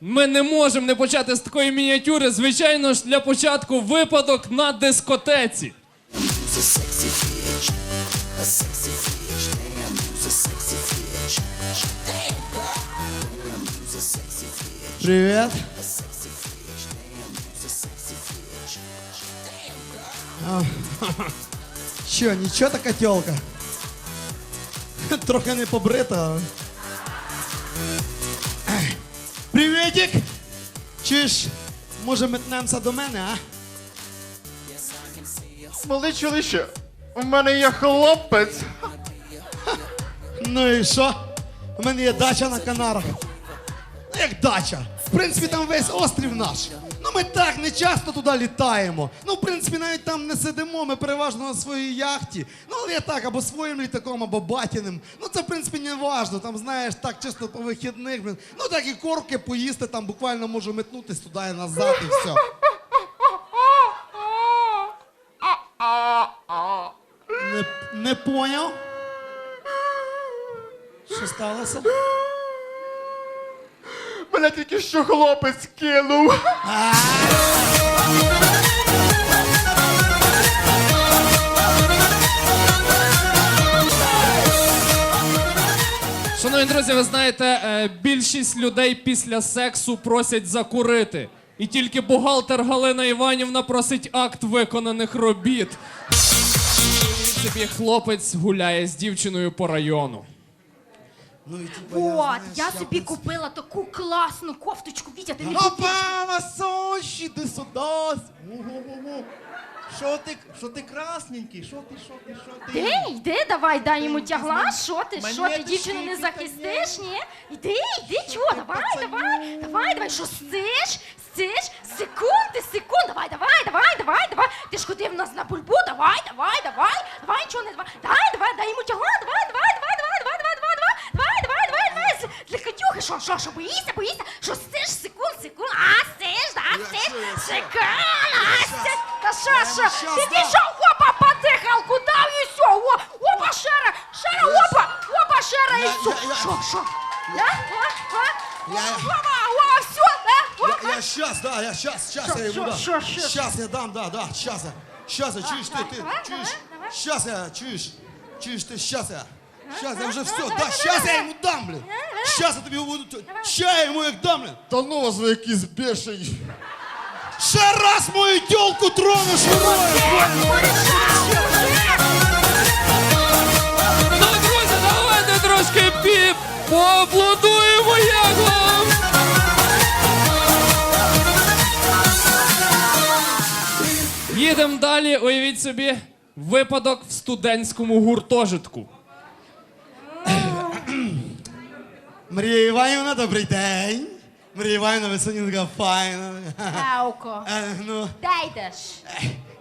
Ми не можемо не почати з такої мініатюри. Звичайно ж, для початку випадок на дискотеці. Привет. А, Що, нічого така тёлка? Трохи не побрита. Привітик! Чуєш, може метнемося до мене, а? Малий чоловіче, у мене є хлопець. Ну і що? У мене є дача на Канарах. Ну як дача? В принципі, там весь острів наш. Ну ми так не часто туди літаємо. Ну, в принципі, навіть там не сидимо, ми переважно на своїй яхті. Ну, але я так, або своїм літаком, або батіним. Ну це, в принципі, не важно. Там, знаєш, так чисто по вихідних. блін. Ну так і корки поїсти, там буквально можу метнутись туди і назад, і все. Не, не поняв? Що сталося? Мене тільки що хлопець кинув. Шановні друзі, ви знаєте, е, більшість людей після сексу просять закурити. І тільки бухгалтер Галина Іванівна просить акт виконаних робіт. І собі хлопець гуляє з дівчиною по району. Ну і типа, Вот, я собі купила таку класну кофточку. Вітя, ти не Опа, Васош, іди сюди. Во-во-во-во. Що ти, що ти красненький? Що ти, що ти, що ти? Йди, йди, давай, дай йому тягла. Що ти, мене що ти, ти дівчину не захистиш, ні? Іди, йди, чого, давай, давай, давай, давай, що стиш, стиш, секунди, секунд, давай, давай, давай, давай, давай. Ти ж ходив в нас на бульбу, давай, давай, давай, давай, нічого не давай, дай, давай, дай йому тягла, давай, давай, давай, Слухай, що, що, що, боїся, боїся, що сиш, секунд, секунд, а сиш, а Я сиш, чую, я чую. секунд, а що, що, щас, ти опа, подихалку дав і все, о, опа, шера, шера, опа, опа, шера, і Я- я- все. я- Що, що? Да? А? А? Я- Опа, о, все, да? Опа. Я сейчас, да, я сейчас, сейчас Щас, я ему щас, дам. щас, щас. Сейчас я дам, да, да, сейчас я. Сейчас я, чуешь ты, ты, давай, чуешь? давай, давай. Сейчас я, чуешь? Чуешь ты, сейчас я. Сейчас я уже все, да, сейчас я ему дам, блин. Щас я тобі буду, ща я йому як дам, блін. Та ну вас ви якісь бешені. Ще раз мою тёлку тронеш! Ну, друзі, давайте трошки піп, поаплодуємо як! Їдемо далі, уявіть собі, випадок в студентському гуртожитку. Марія Іванівна, добрий день. Марія Іванівна, ви сьогодні така файна. Елко, Е, Ну, де йдеш?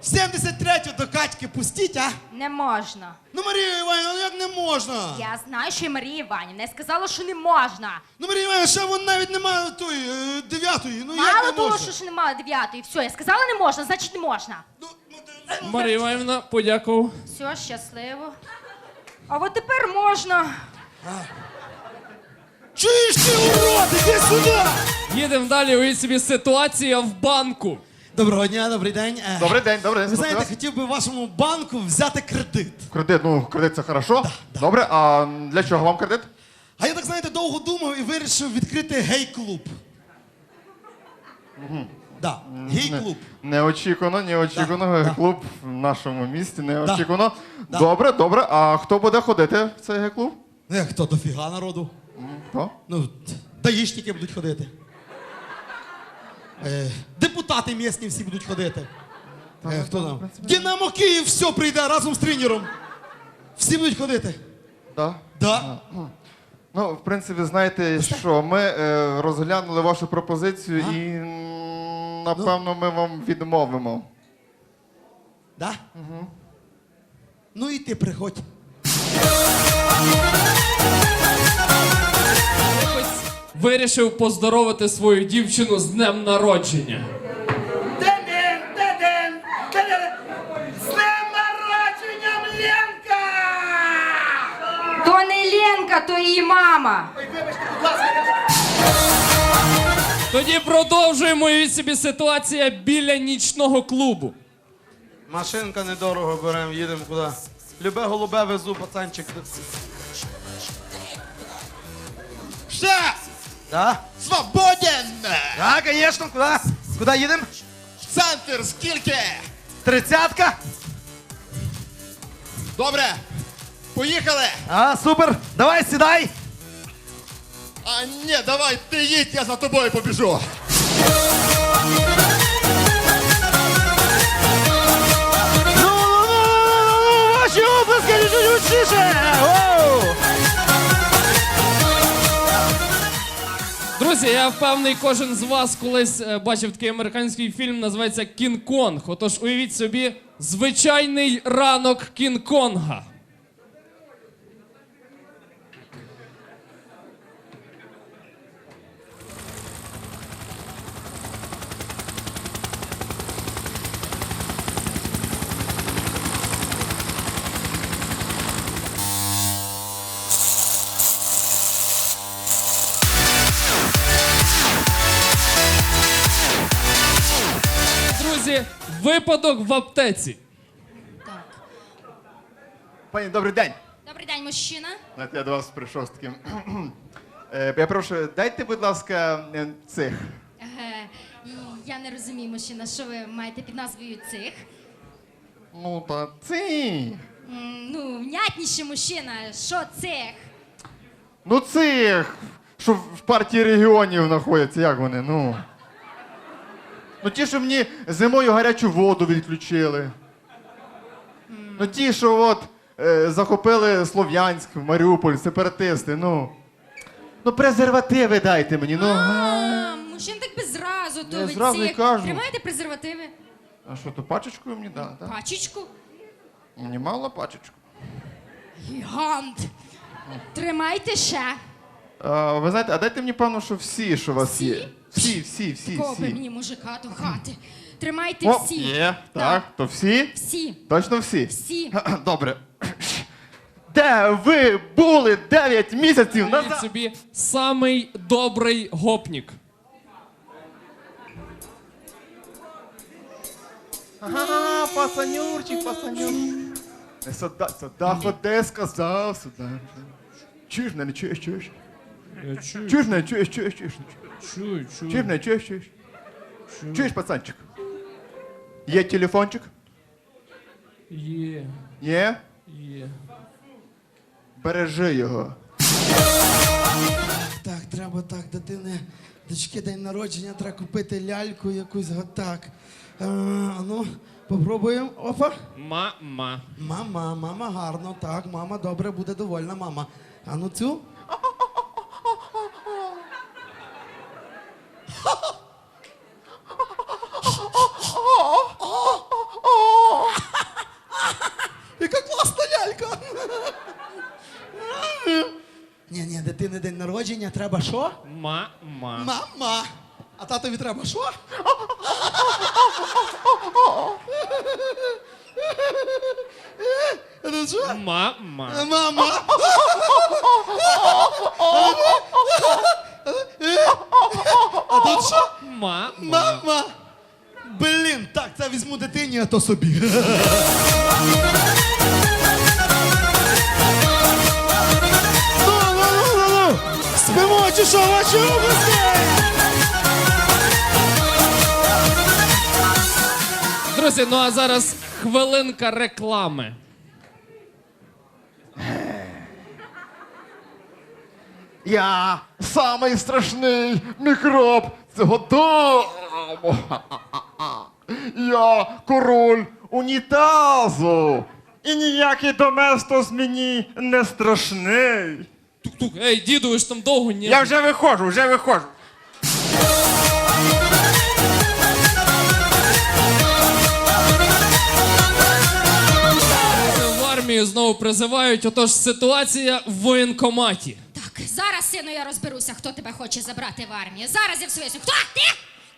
73-ю до Катьки пустіть, а? Не можна. Ну, Марія Іванівна, ну як не можна? Я знаю, що і Марія Іванівна я сказала, що не можна. Ну, Марія Іванівна, ще вон навіть немає тої, е, дев'ятої, ну як Мало не того, можна? що ж немає дев'ятої. Все, я сказала не можна, значить не можна. Ну, ну, Марія Іванівна, подякував. Все, щасливо. А от тепер можна. Чуєш ти, урод, іди сюди! Їдемо далі, уявіть собі, ситуація в банку. Доброго дня, добрий день. Е, Добрий день, добрий день. Ви знаєте, хотів би в вашому банку взяти кредит. Кредит, ну, кредит це хорошо. Добре, а для чого вам кредит? А я так, знаєте, довго думав і вирішив відкрити гей-клуб. Да, гей-клуб. Неочікувано, неочікувано. Да, да. Клуб в нашому місті, неочікувано. Да. Добре, добре. А хто буде ходити в цей клуб? Ну хто, дофіга народу? Хто? Ну, даїшники будуть ходити. Е, депутати місні всі будуть ходити. Е, хто там? Динамо Київ все прийде разом з тренером. Всі будуть ходити. Да. Да. Ну, в принципі, знаєте, що ми е, розглянули вашу пропозицію і м, напевно ми вам відмовимо. Да? Ну і ти приходь. Вирішив поздоровити свою дівчину з днем народження. З днем народженням Ленка! То не Ленка, то її мама. Ой, вибачте, будь ласка, Тоді продовжуємо і собі ситуація біля нічного клубу. Машинка недорого беремо, їдемо куди. Любе голубе везу, пацанчик. Ще! Да? Свободен! Так, звісно, куди? Куди їдемо? Центр, скільки? Тридцятка? Добре. Поїхали! А, супер! Давай, сідай! А ні, давай, ти їдь, я за тобою побіжу. Ну, ну, ну, ну, ваші обласки гучніше! Оу! Друзі, я впевнений, кожен з вас колись е, бачив такий американський фільм, називається Кінг-Конг. Отож, уявіть собі, звичайний ранок Кінг-Конга. Випадок в аптеці. Так. Пані, добрий день. Добрий день, мужчина. Знаєте, я до вас прийшов з таким. Е, Я прошу, дайте, будь ласка, е, цих. Е, я не розумію, мужчина, що ви маєте під назвою цих. Ну, та ці. М, ну, внятніше, мужчина, що цих? Ну, цих, що в партії регіонів знаходяться, як вони, ну. Ну, ті, що мені зимою гарячу воду відключили. Ну, ті, що от е, захопили Слов'янськ, Маріуполь, сепаратисти, ну. Ну, презервативи дайте мені, ну. А, мужчина так без зразу, то Я ви зразу цих. кажу. Тримаєте презервативи? А що, то пачечкою мені дали, так? Пачечку? Мені мало пачечку. Гігант. Тримайте ще. А, ви знаєте, а дайте мені, певно, що всі, що у вас є. Всі, всі, всі, Копи всі. мені мужика до хати. Тримайте О, всі. є, Да. так, то всі? Всі. Точно всі? Всі. Добре. Де ви були 9 місяців Уявіть назад? собі самий добрий гопнік. Ага, пацанюрчик, пацанюрчик. Не сюди, сюди ходи, сказав, сюди. Чуєш мене, не чуєш, чуєш? Чуєш мене, чуєш, чуєш, чуєш? Чую, чую. мене, чуєш, чуєш? Чуєш, пацанчик? Є телефончик? Є, Є? є. Бережи його. Так, треба так, дитини, дочки день народження, треба купити ляльку якусь го- так. А, ну, попробуємо. Опа. Мама. Мама, мама гарно, так, мама добре, буде довольна, мама. А ну цю. Яка класна лялька! Ні, ні, дитини народження, треба що? Мама. Мама! А татові треба що? Ну що? Мама. Мама! А тут що? Мама. Мама! Блін, так, це візьму дитині, а то собі. Друзі, ну а зараз хвилинка реклами. Я самий страшний мікроб цього дому. Я король унітазу. І ніякий доместос мені не страшний. Тук-тук. Ей, діду, ви ж там довго ні. Я вже виходжу, вже виходжу. В армію знову призивають, отож ситуація в воєнкоматі. Так, зараз, сину, я розберуся, хто тебе хоче забрати в армію. Зараз я все виясню. Хто? Ти?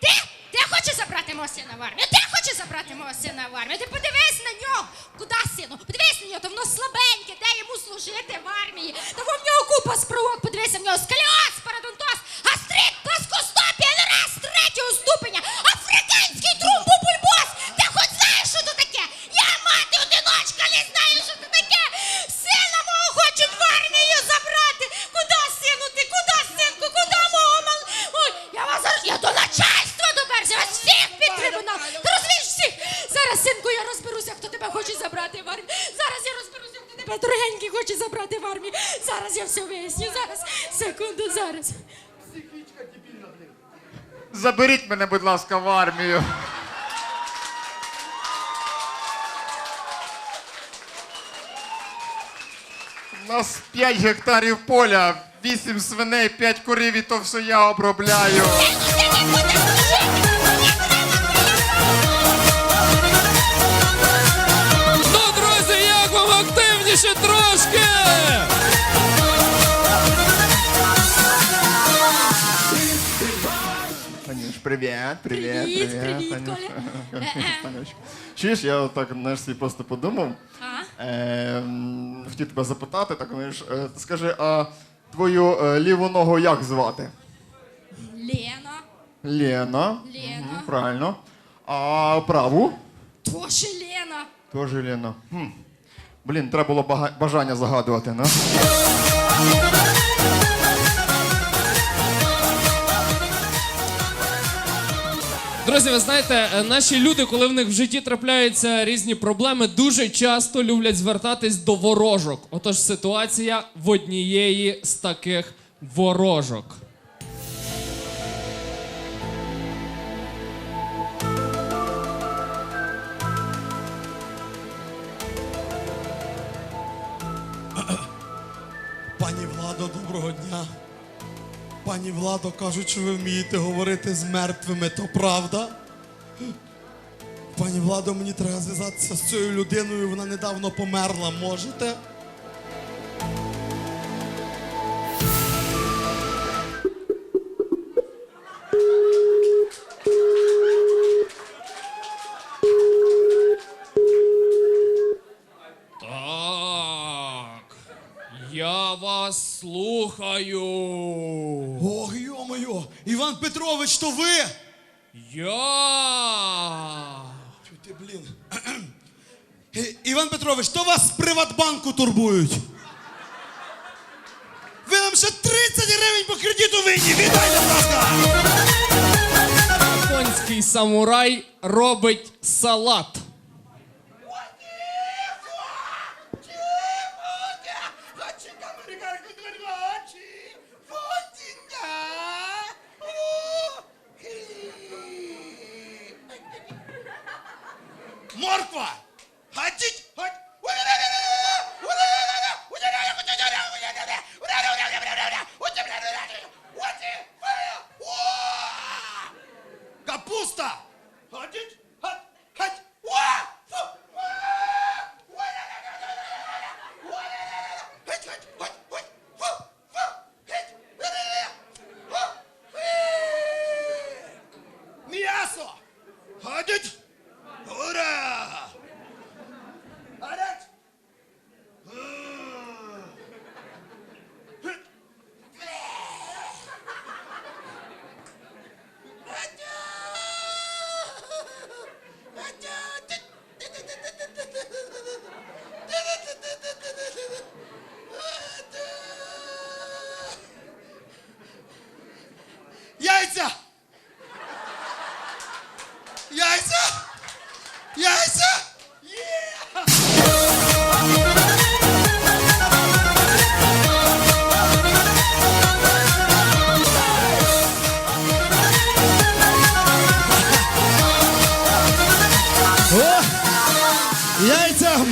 Ти? Ти хочеш забрати мого сина в армію? Ти хочеш забрати мого сина в армію? Ти подивись на нього! Куди, сину? Подивись на нього, то воно слабеньке, де йому служити в армії? Та в нього купа спровок, подивися, в нього сколіоз, парадонтоз, гастрит, пласкостопія, не раз мене Зараз я все виясню. Зараз, секунду, зараз. Заберіть мене, будь ласка, в армію. У нас 5 гектарів поля, 8 свиней, 5 корів, і то все я обробляю. Ну, друзі, як вам активніше трошки? Танюш, привіт, привіт, Привіт, привіт, Коля. Чуєш, я так знаєш, собі просто подумав. Е, хотів тебе запитати, так знаєш, е, скажи, а твою е, ліву ногу як звати? Лена, Лена. Лена. Мгм, правильно. А праву? Тоже Лена. Тоже Лена. Хм. Блін, треба було бага- бажання загадувати, ну? Друзі, ви знаєте, е, наші люди, коли в них в житті трапляються різні проблеми, дуже часто люблять звертатись до ворожок. Отож, ситуація в однієї з таких ворожок. Пані Владо, доброго дня. Пані Владо, кажуть, що ви вмієте говорити з мертвими, то правда? Пані Владо, мені треба зв'язатися з цією людиною, вона недавно померла. Можете? Я вас слухаю. Ох, йо-моє! Іван Петрович, то ви? Я. Тю ти, блін. Е, Іван Петрович, то вас з Приватбанку турбують. Ви нам ще 30 гривень по кредиту винні. Віддайте, будь ласка! Японський самурай робить салат. morto, pá!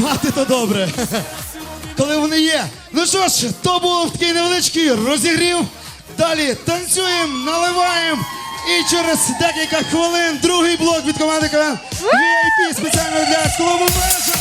Мати то добре. Коли вони є. Ну що ж, то був такий невеличкий розігрів. Далі танцюємо, наливаємо. І через декілька хвилин другий блок від команди КВН VIP спеціально для клубу Межа.